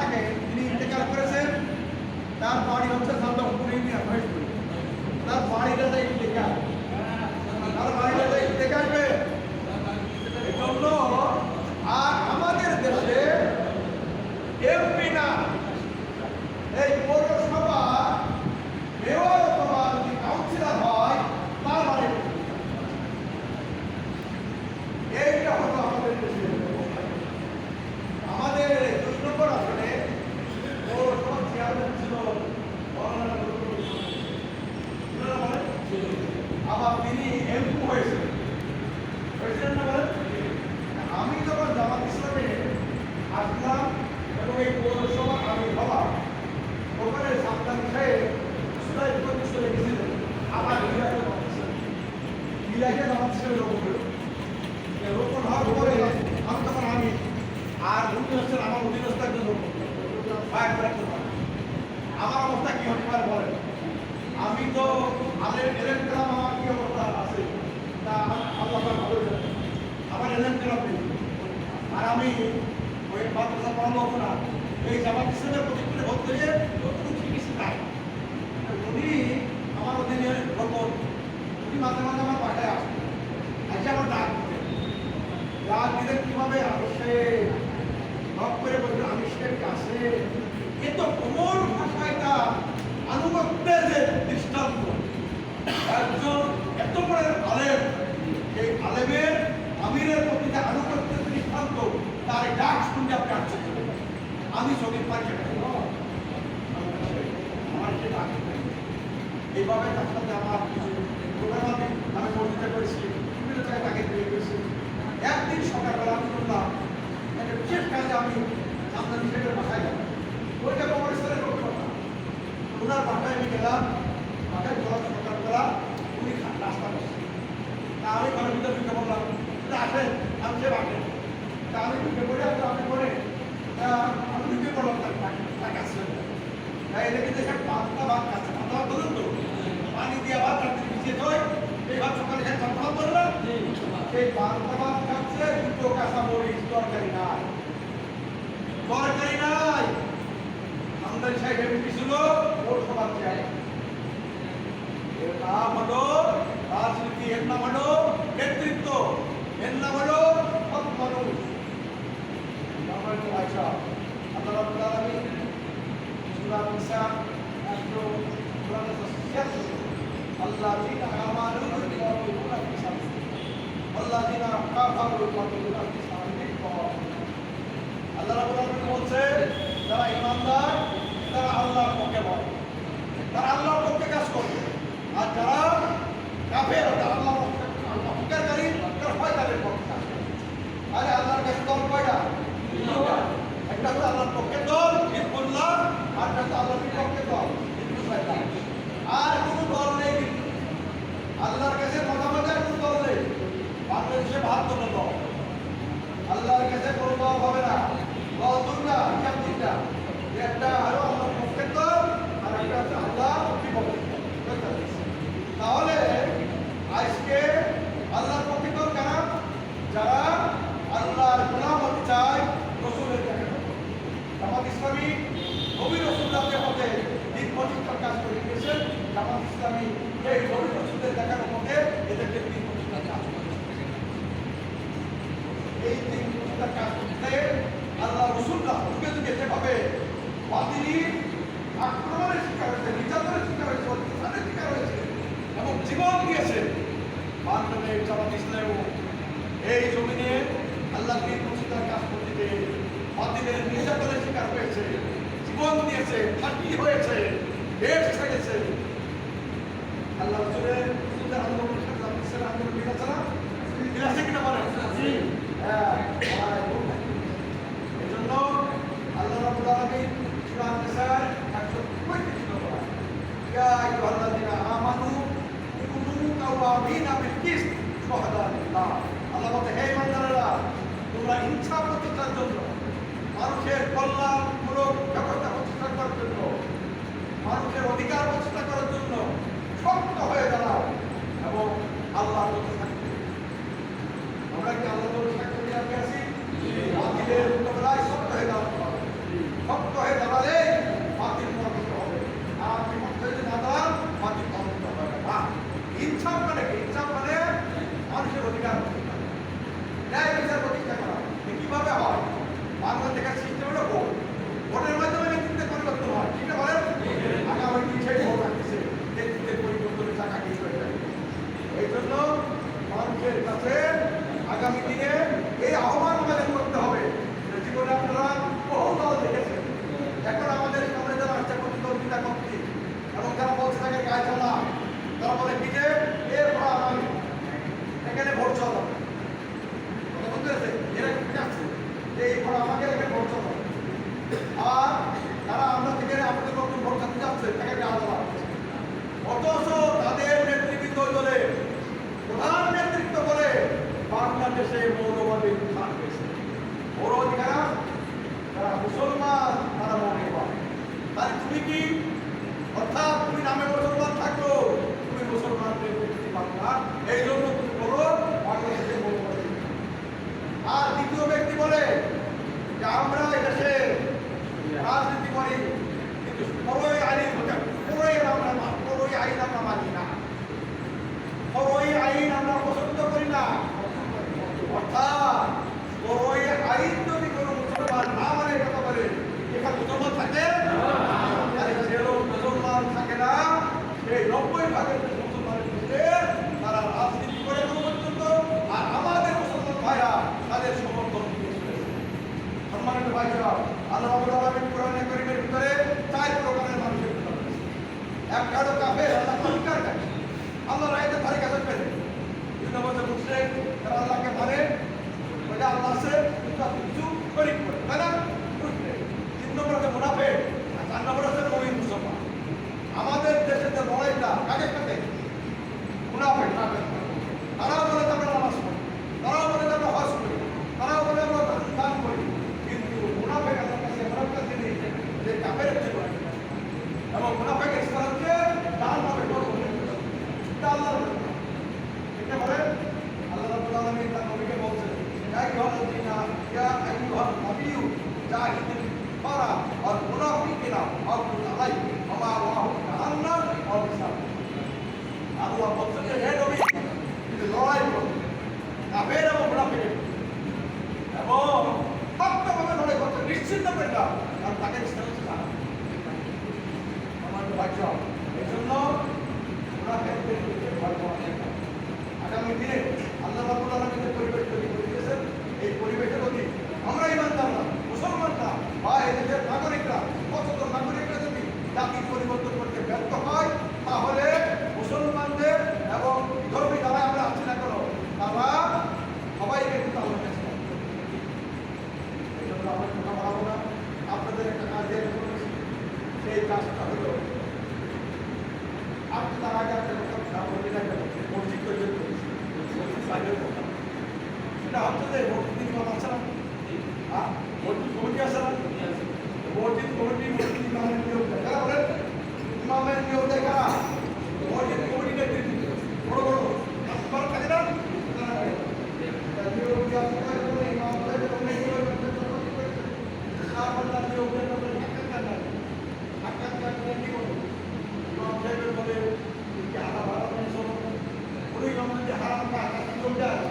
থাকে তিনি ইন্তেকাল করেছেন তার বাড়ি হচ্ছে সান্দামপুর ইউনিয়ন মহেশপুর তার বাড়িটা তাই ইন্তেকাল তার বাড়িটা তাই ইন্তেকাল আমার এলেন আর আমি ওই মাদ্রাসা পড়াবো না। এই জামাত ইসলামের প্রতিক্রিয়া বলতে যে যতটুকু চিকিৎসা নাই উনি আমার অধীনে রকম উনি মাঝে মাঝে আমার বাসায় আসেন আজকে আমার ডাক ডাক দিতেন কীভাবে আসে? নক করে বলবেন আমি শেখ আসে এ তো ভাষায় তার আনুগত্যের যে দৃষ্টান্ত একজন এত বড় আলেম এই আলেমের আমিরের প্রতি যে আনুগত্যের দৃষ্টান্ত তার এই ডাক শুনতে আপনি আশ্চর্য হবেন। আমি ছবি পাই সেটা আমার সে ডাক এইভাবে তার সাথে আমার কিছু প্রোগ্রাম আমি আমি পরিচিত করেছি বিভিন্ন জায়গায় তাকে দিয়ে গেছি একদিন সকালবেলা আমি শুনলাম একটা বিশেষ কাজে আমি আপনার নিজেদের বাসায় গেলাম ওইটা কংগ্রেসের কথা বাসায় আমি গেলাম বাসায় গেলাম সকালবেলা উনি নাস্তা করছেন তা আমি ঘরের ভিতরে ঢুকে বললাম "তা আসেন, আমি সে আসেন তা আমি ঢুকে পড়ে আসলে আপনি পড়ে আমি ঢুকে পড়লাম তার তার কাছে। তাই এটা কিন্তু একটা পাতলা ভাত খাচ্ছে। পাতলা বলুন তো। পানি দিয়ে রাত্রি ভিজিয়ে থই এই ভাত সকালে ভাত বলে না? এই পাতলা ভাত খাচ্ছে, দুটো কাঁচা মরিচ, তরকারি নাই। তরকারি নাই। আমদানি সাহেব এমপি ছিল পৌরসভার চেয়ারম্যান এর নাম হলো রাজনীতি এর নাম হলো নেতৃত্ব এর নাম হলো কাজ আল্লাহ শিকার হয়েছে জীবন দিয়েছে বান্ধবে হয়েছে আল্লাহ রসুলের রসুলের আন্দোলন সাথে আন্দোলন না কল্যাণমূলক ব্যবস্থা প্রতিষ্ঠা করার জন্য মানুষের অধিকার বাংলাদেশে মৌলবাদী থাকবে ওর অধিকার, তারা মুসলমান, তারা মৌলবাদ। তাই তুমি কি? অর্থাৎ তুমি নামে মুসলমান থাকল তুমি মুসলমান মুসলমানদের ಆಗ್ತದೆ ಓಡ್ತಿದ್ದೀನಿ ನಿಮ್ಮ ಮಾಸನ ಒಟ್ಟು ಕಮಿಟಿ ಆಸನ ಓಡ್ತಿದ್ದು ಕಮಿಟಿ ಓಡ್ತಿದ್ದು ನಿಮ್ಮ ಮನೆಯಲ್ಲಿ ಹೋಗ್ಬೇಕಾ ಬರುತ್ತೆ ನಿಮ್ಮ ಮನೆಯಲ್ಲಿ ಹೋಗ್ಬೇಕಾ ಓಡ್ತಿದ್ದು ಕಮಿಟಿ ಕಟ್ಟಿದ್ದೀನಿ ನೋಡ್ಬೋದು ಬರ್ಕದಿರ ಹಾರ ಹಾಕಿ ಹೋಗ್ತಾರೆ